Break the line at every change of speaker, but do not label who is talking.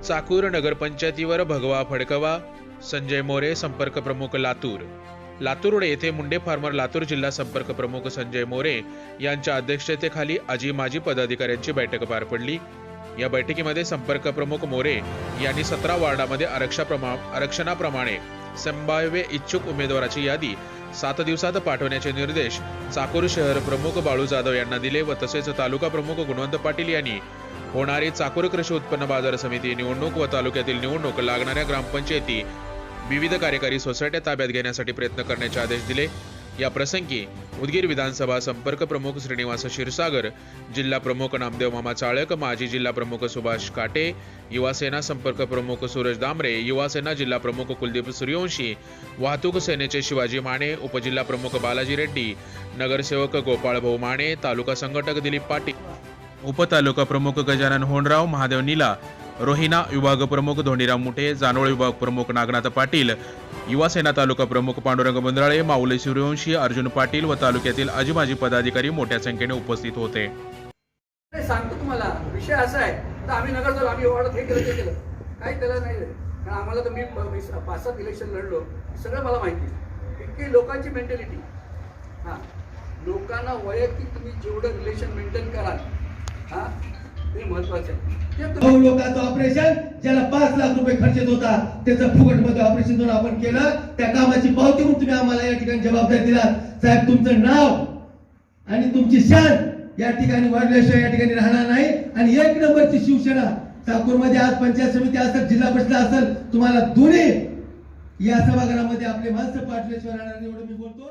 चाकूर नगरपंचायतीवर भगवा फडकवा. संजय मोरे संपर्क प्रमुख लातूर. लातूर येथे मुंडे फार्मर लातूर जिल्हा संपर्क प्रमुख संजय मोरे यांच्या अध्यक्षतेखाली आजी माजी पदाधिकाऱ्यांची बैठक पार पडली. या बैठकीमध्ये संपर्क प्रमुख मोरे यांनी सतरा वार्डामध्ये आरक्षाप्रमा आरक्षणाप्रमाणे संभाव्य इच्छुक उमेदवाराची यादी सात दिवसात पाठवण्याचे निर्देश चाकूर शहर प्रमुख बाळू जाधव यांना दिले व तसेच तालुका प्रमुख गुणवंत पाटील यांनी होणारी चाकूर कृषी उत्पन्न बाजार समिती निवडणूक व तालुक्यातील निवडणूक लागणाऱ्या ग्रामपंचायती विविध कार्यकारी सोसायट्या ताब्यात घेण्यासाठी प्रयत्न करण्याचे आदेश दिले. या प्रसंगी उदगीर विधानसभा संपर्क प्रमुख श्रीनिवास क्षीरसागर जिल्हा प्रमुख नामदेव मामा चाळक माजी जिल्हा प्रमुख सुभाष काटे युवासेना संपर्क प्रमुख सूरज दामरे युवासेना जिल्हा प्रमुख कुलदीप सूर्यवंशी वाहतूक सेनेचे शिवाजी माने उपजिल्हा प्रमुख बालाजी रेड्डी नगरसेवक गोपाळ भाऊ माने तालुका संघटक दिलीप पाटील उपतालुका प्रमुख गजानन होंडराव महादेव निला रोहिना विभाग प्रमुख धोंडीराम मुठे जानोळ विभाग प्रमुख नागनाथ पाटील युवासेना तालुका प्रमुख पांडुरंग बंद्राळे माऊली सूर्यवंशी अर्जुन पाटील व तालुक्यातील आजीमाजी पदाधिकारी मोठ्या संख्येने उपस्थित होते.
सांगतो तुम्हाला विषय असा आहे तर आम्ही नगर झालो आम्ही वाढत हे केलं ते केलं. काही त्याला नाही कारण आम्हाला तर मी पाच सात इलेक्शन लढलो सगळं मला माहिती इतकी लोकांची मेंटॅलिटी हां. लोकांना वैयक्तिक तुम्ही जेवढं रिलेशन मेंटेन कराल महत्वाचं
लोकांचं ऑपरेशन ज्याला पाच लाख रुपये खर्च होता त्याचं फुकटमध्ये ऑपरेशन करून आपण केलं त्या कामाची पावती म्हणून तुम्ही आम्हाला या ठिकाणी जबाबदारी दिला साहेब तुमचं नाव आणि तुमची शान या ठिकाणी वाढल्याशिवाय या ठिकाणी राहणार नाही. आणि एक नंबरची शिवसेना मध्ये आज पंचायत समिती असेल जिल्हा परिषद असेल तुम्हाला दोन्ही या सभागृहामध्ये आपले माणसं पाठवल्याशिवाय राहणार एवढं मी बोलतो.